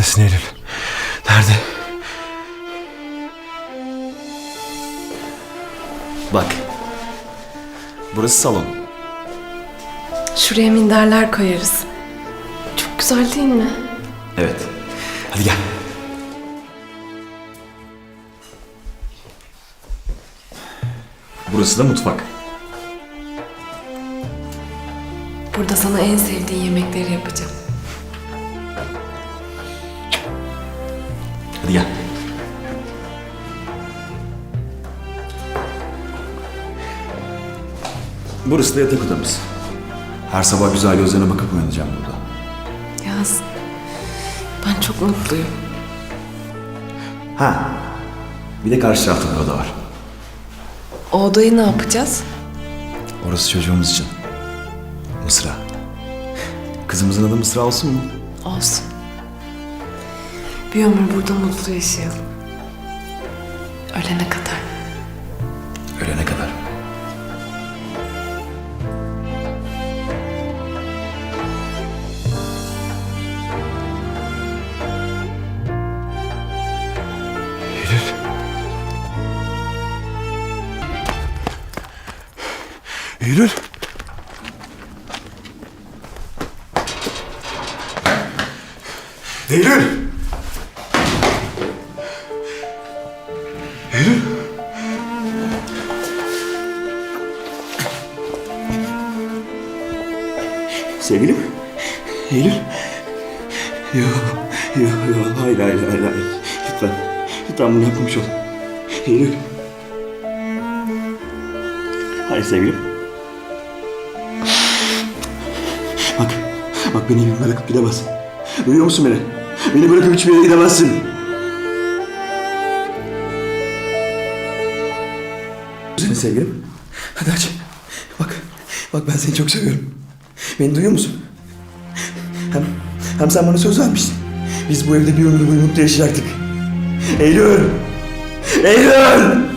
Neredesin Eylül? Nerede? Bak. Burası salon. Şuraya minderler koyarız. Çok güzel değil mi? Evet. Hadi gel. Burası da mutfak. Burada sana en sevdiğin yemekleri yapacağım. Hadi gel. Burası da yatak odamız. Her sabah güzel gözlerine bakıp uyanacağım burada. Yaz. Ben çok mutluyum. Ha. Bir de karşı tarafta bir oda var. O odayı ne yapacağız? Orası çocuğumuz için. Mısra. Kızımızın adı Mısra olsun mu? Olsun. Bir ömür burada mutlu yaşayalım. Ölene kadar. Ölene kadar. Eylül. Eylül. Eylül. Sevgilim? Eylül? Yo, yo, yo. Hayır, hayır, hayır, hayır. Lütfen. Lütfen bunu yapmamış ol. Eylül. Hayır sevgilim. Bak, bak beni bırakıp gidemezsin. Duyuyor musun beni? Beni bırakıp hiçbir yere gidemezsin. Seni sevgilim. Hadi aç. Bak, bak ben seni çok seviyorum. Beni duyuyor musun? Hem, hem sen bana söz vermiştin. Biz bu evde bir ömür boyu mutlu yaşayacaktık. Eylül! Eylül!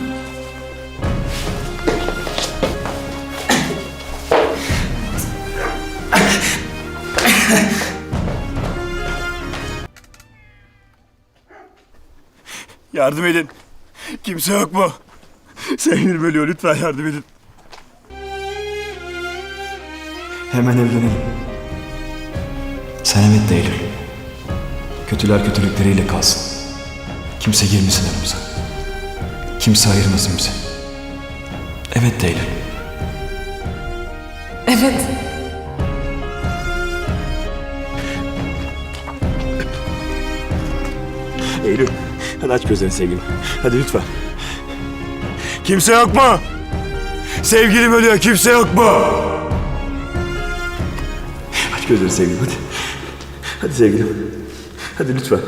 Yardım edin. Kimse yok mu? Sevgilim ölüyor. Lütfen yardım edin. Hemen evlenelim. Sen evet de Eylül. Kötüler kötülükleriyle kalsın. Kimse girmesin aramıza. Kimse ayırmasın bizi. Evet de Eylül. Evet. Eylül. Hadi aç gözlerini sevgilim. Hadi lütfen. Kimse yok mu? Sevgilim ölüyor. Kimse yok mu? Aç gözlerini sevgilim hadi. Hadi sevgilim. Hadi lütfen.